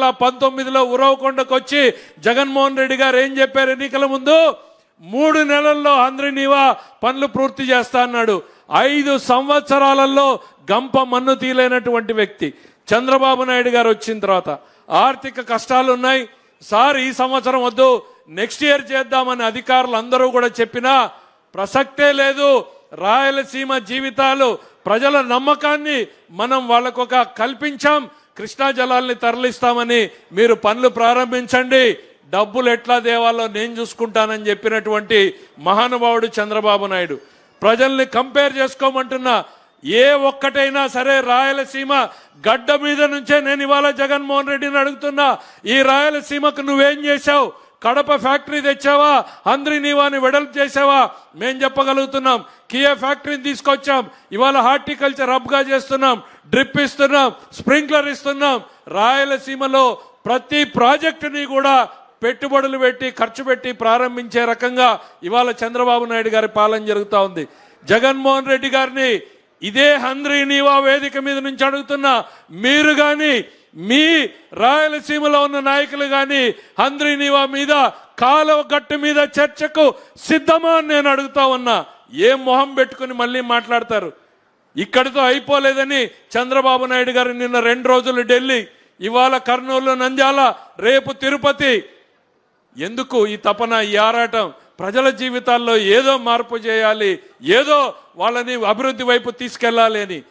వేల పంతొమ్మిదిలో ఉరవకొండకు వచ్చి జగన్మోహన్ రెడ్డి గారు ఏం చెప్పారు ఎన్నికల ముందు? మూడు నెలల్లో అందరినీవా పనులు పూర్తి చేస్తా అన్నాడు. ఐదు సంవత్సరాలలో గంప మన్ను తీలేనటువంటి వ్యక్తి చంద్రబాబు నాయుడు గారు వచ్చిన తర్వాత. ఆర్థిక కష్టాలు ఉన్నాయి. సార్ ఈ సంవత్సరం వద్దు. నెక్స్ట్ ఇయర్ చేద్దామని అధికారులు అందరూ కూడా చెప్పినా ప్రసక్తే లేదు. రాయలసీమ జీవితాలు ప్రజల నమ్మకాన్ని మనం వాళ్ళకొక కల్పించాం. కృష్ణా జలాల్ని తరలిస్తామని మీరు పనులు ప్రారంభించండి. డబ్బులు ఎట్లా దేవాలో నేను చూసుకుంటానని చెప్పినటువంటి మహానుభావుడు చంద్రబాబు నాయుడు. ప్రజల్ని కంపేర్ చేసుకోమంటున్నా ఏ ఒక్కటైనా సరే రాయలసీమ గడ్డ మీద నుంచే నేను ఇవాళ జగన్మోహన్ రెడ్డిని అడుగుతున్నా. ఈ రాయలసీమకు నువ్వేం చేశావు? కడప ఫ్యాక్టరీ తెచ్చావా? అందరి నీవాని వెడల్పు చేసావా? మేం చెప్పగలుగుతున్నాం. కియా ఫ్యాక్టరీని తీసుకొచ్చాం. ఇవాళ హార్టికల్చర్ హబ్గా చేస్తున్నాం. డ్రిప్ ఇస్తున్నాం. స్ప్రింక్లర్ ఇస్తున్నాం. రాయలసీమలో ప్రతి ప్రాజెక్టుని కూడా పెట్టుబడులు పెట్టి ఖర్చు పెట్టి ప్రారంభించే రకంగా ఇవాళ చంద్రబాబు నాయుడు గారి పాలన జరుగుతూ ఉంది. జగన్మోహన్ రెడ్డి గారిని ఇదే హంద్రీ నీవా వేదిక మీద నుంచి అడుగుతున్నా. మీరు కానీ మీ రాయలసీమలో ఉన్న నాయకులు కానీ హంద్రీనివా మీద కాలువ గట్టు మీద చర్చకు సిద్ధమా అని నేను అడుగుతా ఉన్నా. ఏ మొహం పెట్టుకుని మళ్ళీ మాట్లాడతారు? ఇక్కడితో అయిపోలేదని చంద్రబాబు నాయుడు గారు నిన్న రెండు రోజులు ఢిల్లీ ఇవాళ కర్నూలు నంద్యాల రేపు తిరుపతి. ఎందుకు ఈ తపన ఈ ఆరాటం? ప్రజల జీవితాల్లో ఏదో మార్పు చేయాలి ఏదో వాళ్ళని అభివృద్ధి వైపు తీసుకెళ్ళాలి అని.